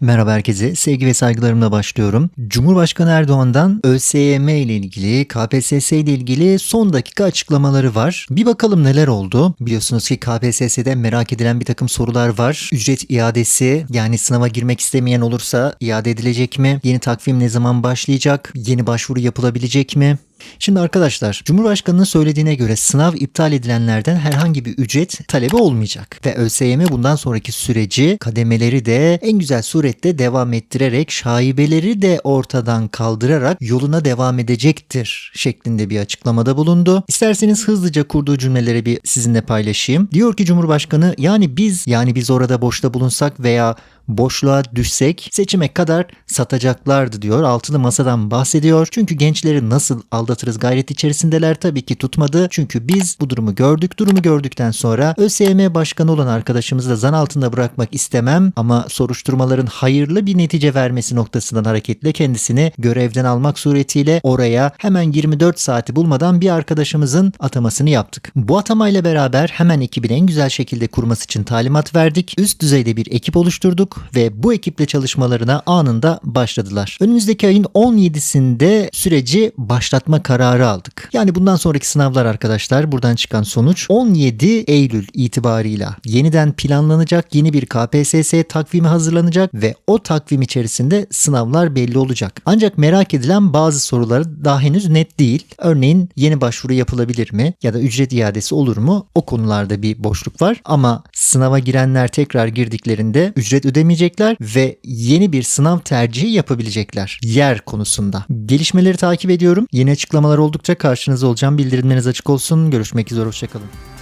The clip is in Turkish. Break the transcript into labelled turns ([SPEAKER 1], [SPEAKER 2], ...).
[SPEAKER 1] Merhaba herkese. Sevgi ve saygılarımla başlıyorum. Cumhurbaşkanı Erdoğan'dan ÖSYM ile ilgili, KPSS ile ilgili son dakika açıklamaları var. Bir bakalım neler oldu. Biliyorsunuz ki KPSS'de merak edilen bir takım sorular var. Ücret iadesi yani sınava girmek istemeyen olursa iade edilecek mi? Yeni takvim ne zaman başlayacak? Yeni başvuru yapılabilecek mi? Şimdi arkadaşlar Cumhurbaşkanı'nın söylediğine göre sınav iptal edilenlerden herhangi bir ücret talebi olmayacak. Ve ÖSYM bundan sonraki süreci kademeleri de en güzel surette devam ettirerek şaibeleri de ortadan kaldırarak yoluna devam edecektir şeklinde bir açıklamada bulundu. İsterseniz hızlıca kurduğu cümleleri bir sizinle paylaşayım. Diyor ki Cumhurbaşkanı yani biz yani biz orada boşta bulunsak veya boşluğa düşsek seçime kadar satacaklardı diyor. Altılı masadan bahsediyor. Çünkü gençleri nasıl aldatırız gayret içerisindeler tabii ki tutmadı. Çünkü biz bu durumu gördük. Durumu gördükten sonra ÖSYM başkanı olan arkadaşımızı da zan altında bırakmak istemem ama soruşturmaların hayırlı bir netice vermesi noktasından hareketle kendisini görevden almak suretiyle oraya hemen 24 saati bulmadan bir arkadaşımızın atamasını yaptık. Bu atamayla beraber hemen ekibin en güzel şekilde kurması için talimat verdik. Üst düzeyde bir ekip oluşturduk ve bu ekiple çalışmalarına anında başladılar. Önümüzdeki ayın 17'sinde süreci başlatma kararı aldık. Yani bundan sonraki sınavlar arkadaşlar buradan çıkan sonuç 17 Eylül itibarıyla yeniden planlanacak yeni bir KPSS takvimi hazırlanacak ve o takvim içerisinde sınavlar belli olacak. Ancak merak edilen bazı soruları daha henüz net değil. Örneğin yeni başvuru yapılabilir mi ya da ücret iadesi olur mu? O konularda bir boşluk var ama sınava girenler tekrar girdiklerinde ücret ödemeyecekler ve yeni bir sınav tercihi yapabilecekler yer konusunda. Gelişmeleri takip ediyorum. Yeni açıklamalar oldukça karşınızda olacağım. Bildirimleriniz açık olsun. Görüşmek üzere. Hoşçakalın.